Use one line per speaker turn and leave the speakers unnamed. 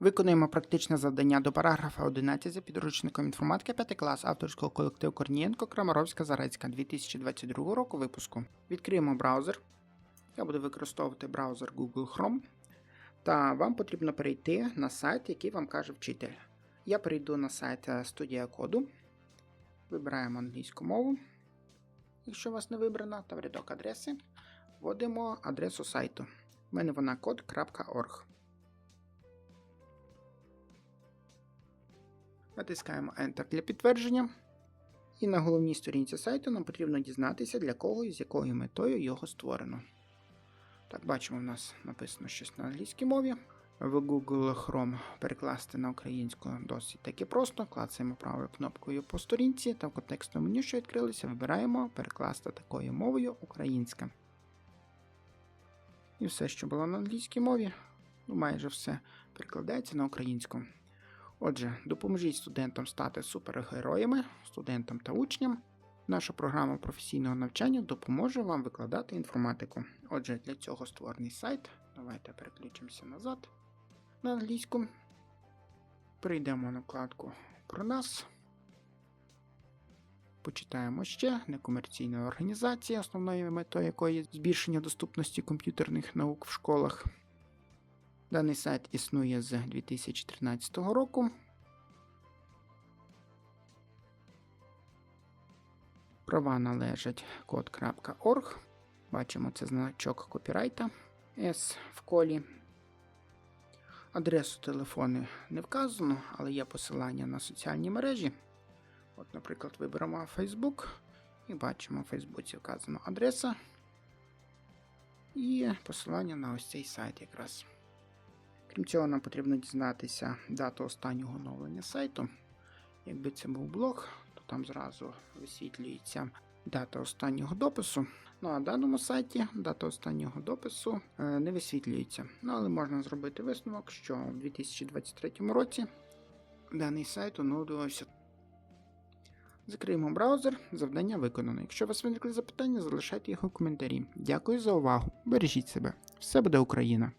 Виконуємо практичне завдання до параграфа 11 за підручником інформатики 5 клас авторського колективу Корнієнко Крамаровська Зарецька 2022 року випуску. Відкриємо браузер. Я буду використовувати браузер Google Chrome. Та вам потрібно перейти на сайт, який вам каже вчитель. Я перейду на сайт е, студія коду. Вибираємо англійську мову. Якщо у вас не вибрано, та в рядок адреси вводимо адресу сайту. У мене вона код.org. Натискаємо Enter для підтвердження. І на головній сторінці сайту нам потрібно дізнатися, для кого і з якою метою його створено. Так, бачимо, в нас написано щось на англійській мові. В Google Chrome перекласти на українську досить таки просто. Клацаємо правою кнопкою по сторінці та в контекстному меню, що відкрилося, вибираємо перекласти такою мовою українська. І все, що було на англійській мові, ну майже все перекладається на українську. Отже, допоможіть студентам стати супергероями, студентам та учням. Наша програма професійного навчання допоможе вам викладати інформатику. Отже, для цього створений сайт. Давайте переключимося назад на англійську. Перейдемо на вкладку про нас. Почитаємо ще некомерційна організація, основною метою якої є збільшення доступності комп'ютерних наук в школах. Даний сайт існує з 2013 року. Права належать код.org. Бачимо, це значок копірайта S в колі. Адресу телефону не вказано, але є посилання на соціальні мережі. От, наприклад, виберемо Facebook і бачимо, в Фейсбуці вказана адреса і посилання на ось цей сайт якраз. Крім цього, нам потрібно дізнатися дату останнього оновлення сайту. Якби це був блог, то там зразу висвітлюється дата останнього допису. Ну а на даному сайті дата останнього допису е, не висвітлюється. Ну, але можна зробити висновок, що в 2023 році даний сайт оновлювався. Закриємо браузер, завдання виконано. Якщо у вас виникли запитання, залишайте їх у коментарі. Дякую за увагу. Бережіть себе. Все буде Україна!